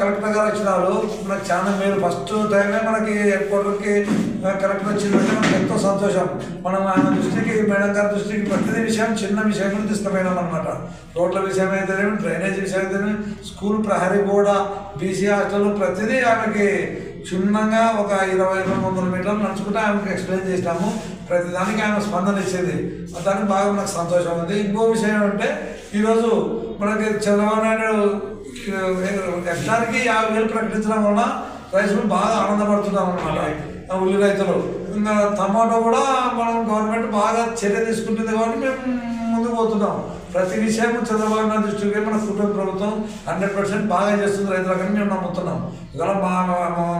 Collector గారు వచ్చినారు. మనకు చాలా మేలు ఫస్ట్ టైమే మనకి హెడ్ కరెక్ట్గా కలెక్టర్ వచ్చిందంటే మనకు ఎంతో సంతోషం. మనం ఆయన దృష్టికి మేడం గారి దృష్టికి ప్రతి విషయం చిన్న విషయం కూడా తీసుకుపోయినాం అనమాట రోడ్ల విషయం అయితేనేమి డ్రైనేజ్ విషయం అయితేనేమి స్కూల్ ప్రహరీ గోడ బీసీ హాస్టల్ ప్రతిదీ ఆమెకి క్షుణ్ణంగా ఒక ఇరవై రెండు వందల మీటర్లు నడుచుకుంటే ఆమెకు ఎక్స్ప్లెయిన్ చేసినాము ప్రతిదానికి ఆమె స్పందన ఇచ్చేది. దానికి బాగా నాకు సంతోషం ఉంది. ఇంకో విషయం ఏమంటే ఈరోజు మనకి చంద్రబాబు నాయుడు ఎకరానికి యాభై వేలు ప్రకటించడం వలన రైతులు బాగా ఆనందపడుతున్నారు అనమాట ఉల్లి రైతులు. ఇంకా టమాటో కూడా మనం గవర్నమెంట్ బాగా చర్య తీసుకుంటుంది కాబట్టి మేము ముందుకు పోతున్నాం. ప్రతి విషయం చంద్రబాబు నాయుడు దృష్టికి మన కుటుంబ ప్రభుత్వం హండ్రెడ్ పర్సెంట్ బాగా చేస్తుంది రైతులకని మేము నమ్ముతున్నాం. ఇవాళ మా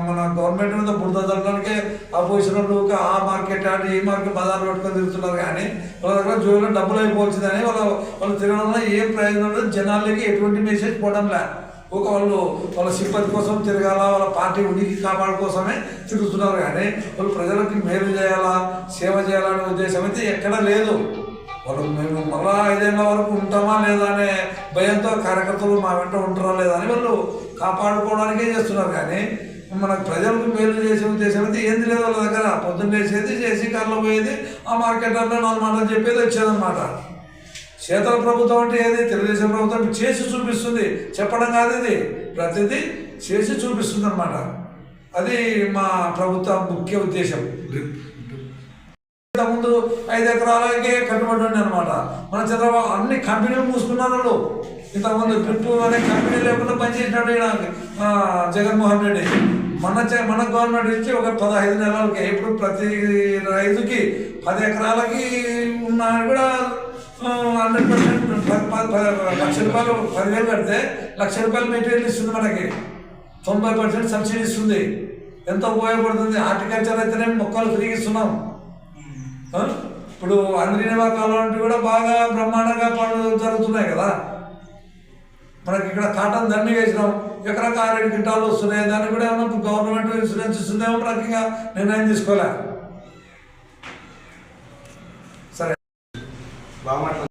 మన గవర్నమెంట్ మీద బురద జల్లడానికి అపోజిషన్ వాళ్ళు ఆ మార్కెట్ అంటే ఈ మార్కెట్ బజార్ పెట్టుకొని తిరుగుతున్నారు కానీ వాళ్ళ దగ్గర జోబులో డబ్బులు అయిపోవచ్చిందని వాళ్ళ వాళ్ళు తిరగడం వల్ల ఏం ప్రయోజనం లేదు. జనాలకి ఎటువంటి మెసేజ్ పోవడం లేదు. ఒక వాళ్ళు వాళ్ళ సింపతి కోసం తిరగాల వాళ్ళ పార్టీ ఉనికి కాపాడు కోసమే తిరుగుతున్నారు కానీ వాళ్ళు ప్రజలకి మేలు చేయాలా సేవ చేయాలనే ఉద్దేశం అయితే ఎక్కడా లేదు. వాళ్ళు మేము మళ్ళా ఐదేళ్ళ వరకు ఉంటామా లేదా అనే భయంతో కార్యకర్తలు మా వెంట ఉంటారా లేదా అని వాళ్ళు కాపాడుకోవడానికే చేస్తున్నారు కానీ మనకు ప్రజలకు మేలు చేసే ఉద్దేశం అయితే ఏంది లేదు వాళ్ళ దగ్గర. పొద్దున్న లేచేది చేసి కార్లో పోయేది ఆ మార్కెట్ అంటే నాలుగు మాటలు చెప్పేది వచ్చేదన్నమాట. శీతల ప్రభుత్వం అంటే ఏది? తెలుగుదేశం ప్రభుత్వం చేసి చూపిస్తుంది. చెప్పడం కాదు ఇది. ప్రతిదీ చేసి చూపిస్తుంది అనమాట అది మా ప్రభుత్వ ముఖ్య ఉద్దేశం. ముందు ఐదు ఎకరాలకే కట్టుబడి ఉండే అనమాట మన చంద్రబాబు అన్ని కంపెనీలు మూసుకున్నారు వాళ్ళు. ఇంతకుముందు ట్రిప్ అనే కంపెనీ లేకుండా పనిచేసినాడు ఈయన జగన్మోహన్ రెడ్డి. మన చే- మన గవర్నమెంట్ ఇచ్చి ఒక పదహైదు నెలలకి ఇప్పుడు ప్రతి రైతుకి పది ఎకరాలకి ఉన్న కూడా హండ్రెడ్ పర్సెంట్ లక్ష రూపాయలు పదివేలు పెడితే లక్ష రూపాయలు మెటీరియల్ ఇస్తుంది. మనకి తొంభై పర్సెంట్ సబ్సిడీ ఇస్తుంది. ఎంత ఉపయోగపడుతుంది? హార్టికల్చర్ అయితేనే మొక్కలు ఫ్రీగా ఇస్తున్నాం. ఇప్పుడు అంద్రీనివా కాలం కూడా బాగా బ్రహ్మాండంగా పనులు జరుగుతున్నాయి కదా. మనకి ఇక్కడ కాటన్ దండి వేసినాం. ఎకరాకి ఆరేడు క్వింటాలు వస్తున్నాయి. దాన్ని కూడా ఏమన్నా గవర్నమెంట్ ఇన్సూరెన్స్ ఇస్తుందేమో మనకి ఇంకా నిర్ణయం తీసుకోలే బాగా మాట్లాడు